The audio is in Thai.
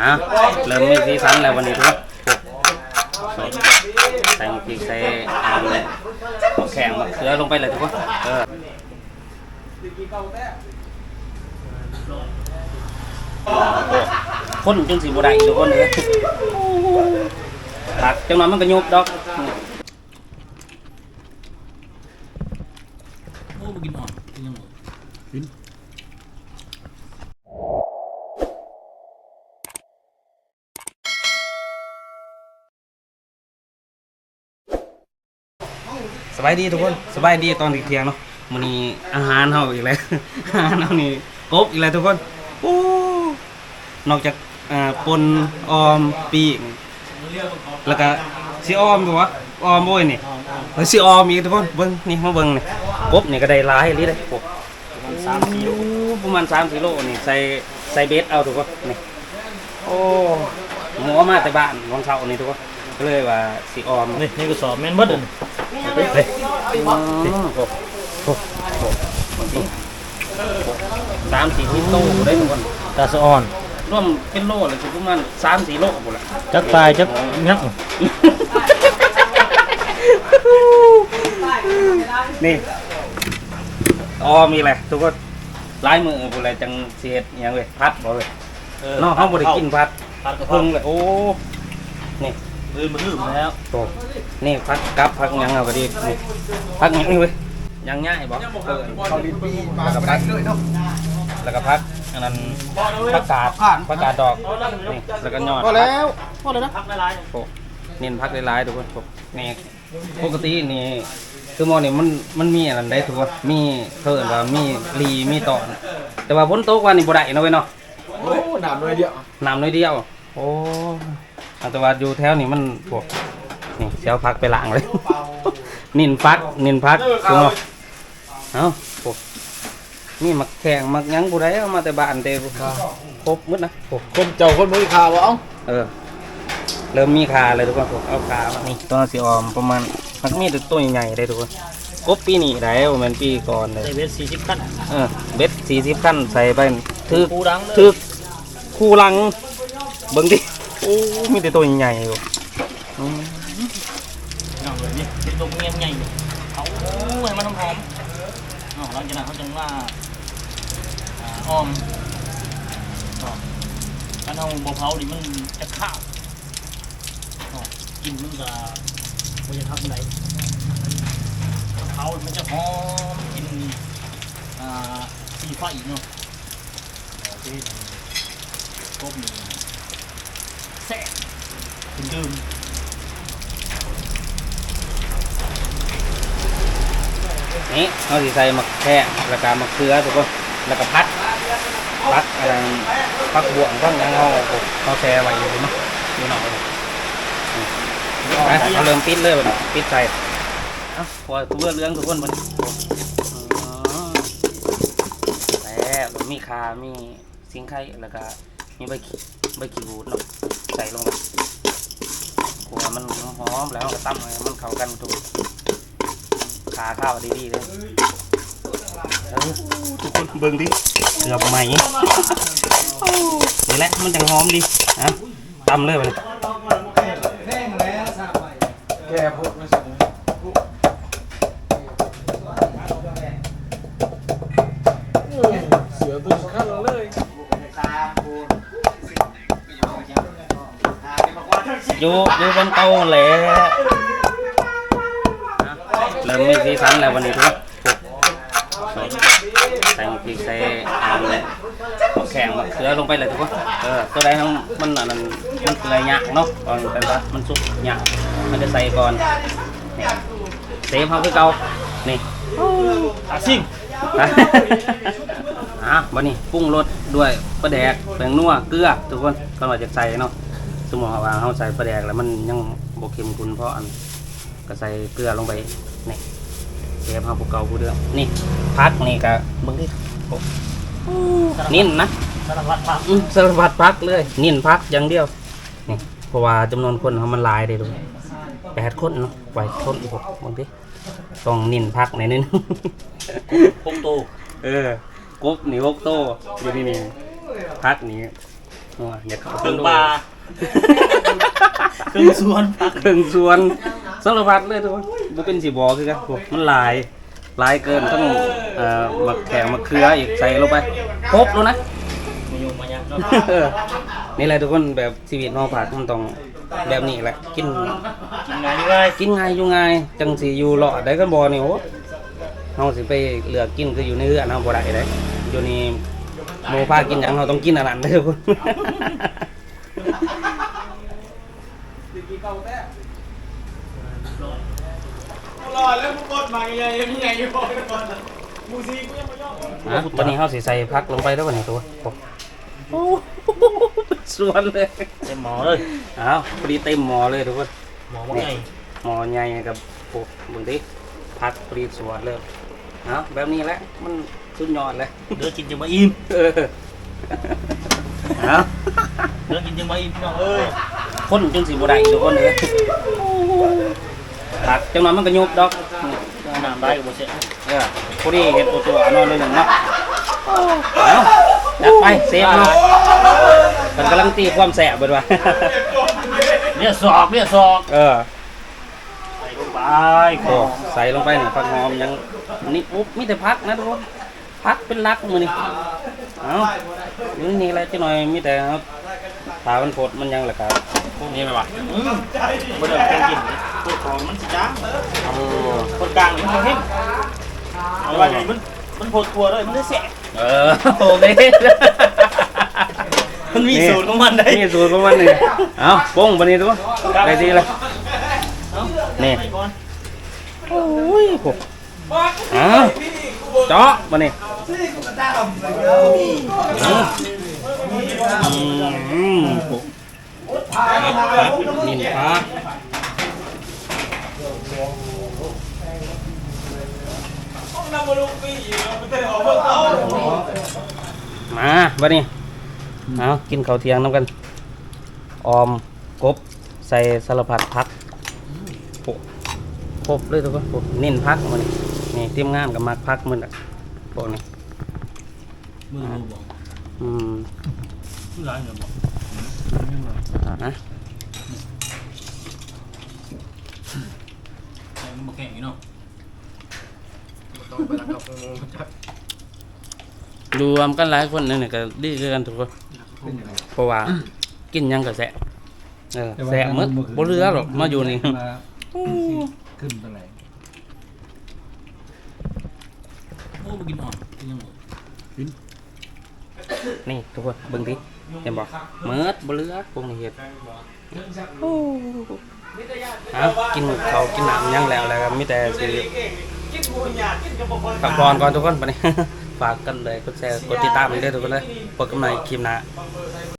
อะเริ่มมีสีสันแล้ววันนี้ทุกคนใส่กพริกใส่อ่ามะแข็งมะเขือลงไปเลยทุกคนเออคนจนสีบได้ทุกคนเลยผักจังหวะมันก็ยุบดอก โอ้บ่กินหอมกินยังไง สบายดีทุกคนสบายดีตอนเที่ยงเนาะมื้อนี้อาหารเฮาอีกแล้ว อาหารเฮานี่กบอีกแล้วทุกคนโอ้นอกจากอ่าปนออมปีกแล้วก็สิออมบ่วะออมบ่นี่เฮ้ยสิออมอีกทุกคนเบิ่งนี่มาเบิ่งนี่กบนี่ก็ได้หลายอีหลีเด้โอ้สามสี่โลประมาณ3กิโลนี่ใส่ใส่เบสเอาทุกคนนี่โอ้หมอมาแต่บ้านวังเช้านี่ทุกคนก็เลยว่าสิออมนี่นี่ก็สอบแม่นเบิดอันนี้เฮ้ย สามสี่ที่โตได้ทุกคนตาสะอ่อนร่วมเป็นโลเลยคือประมาณสามสี่โลหมดละจักตายจักยักนี่อ๋อมีอะไรทุกคนลายมือหมดเลยจังเสียดอหยังเลยพัดบ่เลยนอกเขาบ่ได้กินพัดพัดกระเพิ่งเลยโอ้นี่ ลืมมันลืมแล้วโตนี่พัดกับพักหยังเอาก็ดีนี่พักหยังนี่เว้ยหยังง่ายบ่เออเขาลิ้นปีมาก็ได้เลยเนาะแล้วก็พักอันนั้นผักกาดผักกาดดอกนี่แล้วก็ยอดพอแล้วพอเลยนะพักหลายโอ้เน้นพักหลายๆทุกคนโอ้นี่ปกตินี่คือหมอนี่มันมันมีอะไรได้ทุกคนมีเพิ่นว่ามีรีมีตอน แต่ว่าฝนตกวันนี้บ่ได้เนาะเว้ยเนาะโอ้หนามเลยเดียวน้ำน้อยเดียวโอ้เอาแต่ว่าอยู่แถวนี้มันพวกนี่เสียวพักไปล้างเลย นินพักนินพักทุกคนเอ้าพวกนี่มักแข่งมักหยังผู้ใดเอามาแต่บ้านเด้ครบหมดนะโอ้คนเจ้าคนมือขาวเอาเออเริ่มมีขาเลยทุกคนผมเอาขามานี่ตัวสีออมประมาณมันมีแต่ตัวใหญ่ๆเลยทุกคนกบปีนี้ได้ประมาณปีก่อนเลยใส่เวทสี่สิบขั้นเออเบ็ดสี่สิบขั้นใส่ไปถือกูดังเลยถือคู่หลังเบิ่งดิ โอ้มีแต่ตัวใหญ่ๆอยู่อืมเอาเลยนี่เป็นตัวเงี้ยใหญ่เขาให้มันหอมๆเอาหลังจากนั้นเขาจึงว่าอ้อมการเอาบ่เผาดิมันจะข้าวกินมันจะบ่จะทับไหนเผามันจะหอมกินอ่าสีฟ้าอีกเนาะโอเคกบนี่ แซ่บเป็นดื่มนี่เขาสิใส่มะแค่แล้วก็มะเขือทุกคนแล้วก็พัดพักอะไรพักบวงพักหยังเขาเขาแช่ไว้อยู่เนาะอยู่เนาะไปเขาเริ่มปิดเลยบัดนี้ปิดใส่เอ้าพอตัวเรื่องทุกคนมันแล้วมีคามีสิงไข่แล้วก็มีใบขี้ใบขี้บูดเนาะ ใส่ลงไปขัวมันหอมแล้วก็ตั้มเลยมันเข้ากันถูกขาข้าวดีๆเลยเออทุกคนเบิ่งดิเกือบใหม่นี่แหละมันจังหอมดีอะตำเลยไปเลยแก่พวกม่ใอยู่อยู่บนเตาแหละเริ่มมีสีสันแล้ววันนี้ทุกคนใส่หมกพริกใส่อ่ามมะแข็งมะเขือลงไปเลยทุกคนเออตัวใดมันมันอันมันเกลือยากเนาะตอนเป็นว่ามันสุกยากมันจะใส่ก่อนเซฟเขาคือเก่านี่อาซิงอะวันนี้ปรุงรสด้วยปลาแดกแป้งนัวเกลือทุกคนก็มาจากใส่เนาะ สมมติว่าเขาใส่ปลาแดกแล้วมันยังบกเค็มคุณเพราะอันก็ใส่เกลือลงไปนี่เชฟเขาผูเก่าผู้เดิมนี่พักนี่ก็เบิ่งดิโอ้นิ่นนะสารพัดผักอืมสารพัดพักเลยนิ่นพักอย่างเดียวนี่เพราะว่าจำนวนคนเขามันหลายเลยดูแปดคนเนาะไหวคนอีกหกบางทีต้องนิ่นพักในอยนึงพงโตเออกบนี่พกโตอยู่นี่นี่พักนี่โอ้ยอยากเข้าเครื่องปลา เครื่องสวนผักเครื่องสวนสารพัดเลยทุกคนบ่เป็นสิบ่คือกันพวกมันหลายหลายเกินทั้งเอ่อมะแขงมะเขืออีกใส่ลงไปครบแล้วนะมายุ่งมายังเนาะเออนี่แหละทุกคนแบบชีวิตนอกผักมันต้องแบบนี้แหละกินกินง่ายอยู่ง่ายกินง่ายอยู่ง่ายจังสิอยู่รอดได้กันบ่นี่โอ้เฮาสิไปเลือกกินคืออยู่ในเรือนเฮาบ่ได้เด้อยู่นี่หมู่พากินหยังเฮาต้องกินอันนั้นเด้อทุกคน รอแล้วมึงกดมาไงยังไงอยู่บ่ก่อนมูซีกูยังไม่ยอมฮะวันนี้เฮาสิใส่ผักลงไปแล้ววันนี้ตัวโอ้โหสวนเลยเต็มหมอเลยอ้าวพอดีเต็มหม้อเลยทุกคนหมอว่าไงหม้อใหญ่กับโอ้เบิ่งดิผักพอดีสวนเลยเอ้าแบบนี้แหละมันสุดยอดเลยเดือกินจังมาอิ่ม เออเอ้าเดือกินจังมาอิ่มพี่น้องเอ้ยคนจนสิบ่ได้ทุกคนเลยผักจังหน่อยมันก็ยุบดอกน้ำได้กับโมเสสเออพอดีเห็ดตัวตัวนอนเลยหนึ่งเนาะเอ้าจัดไปเซฟเนาะมันกำลังตีความแสบเบิดว่าเนี่ยสอกเนี่ยสอกเออใส่ลงไปขโอ้อใส่ลงไปนี่ผักหอมยังนี่อุ๊บมีแต่พักนะทุกคนพักเป็นรักมือนี่เอา อยู่นี่แหละจังหน่อยมีแต่เอาถามันโพดมันยังแหละครับนี่ไหมวะอืมบ่ได้แกงกินตัวของมันสิจ้างโอ้คนกลางมันเข้มเอาไว้นี่มันมันโพดตัวเลยมันได้แสบเออโอเคมันมีสูตรของมันได้นี่สูตรของมันนี่เอาป้งบันนี้ทุกคนได้ทีละนี่ไปก่อนโอ้ยโหเอา เจาะบันนี้อืมอืมโหนินปลามาบันนี้เอากินข้าวเที่ยงน้ำกัน ออมกบ ใส่สารพัดพักโครบเลยทุกคนโอ้เน้นพักมัน นี่ทีมงานกับมักพักมันอะพวกนี้มือบอกอืมมือร้ายเหรอบอกนะใส่มันบอกแข็งอยู่เนาะต้องไปรักกับงูจักรวมกันหลายคนนี่นี่ก็ดีคือกันทุกคนเป็นยังไงเพราะว่ากินหยังก็แสะเออแสะหมดบ่เหลือหรอกมาอยู่นี่ ขึ้นไปไหน โอ้มา กินอ่อนกินยังไงนี่ทุกคนเบิ่งดิเห็นบ่เมิดบ่เหลือพวกนี้เฮ็ดเอากินข้าวกินน้ำหยังแล้วแล้วก็มีแต่สิกินกูอยากกินกับบ่คนพักผ่อนก่อนทุกคนไปฝากกันเลยกดแชร์กดติดตามไปด้วยทุกคนเลยพบกันใหม่คลิปหน้า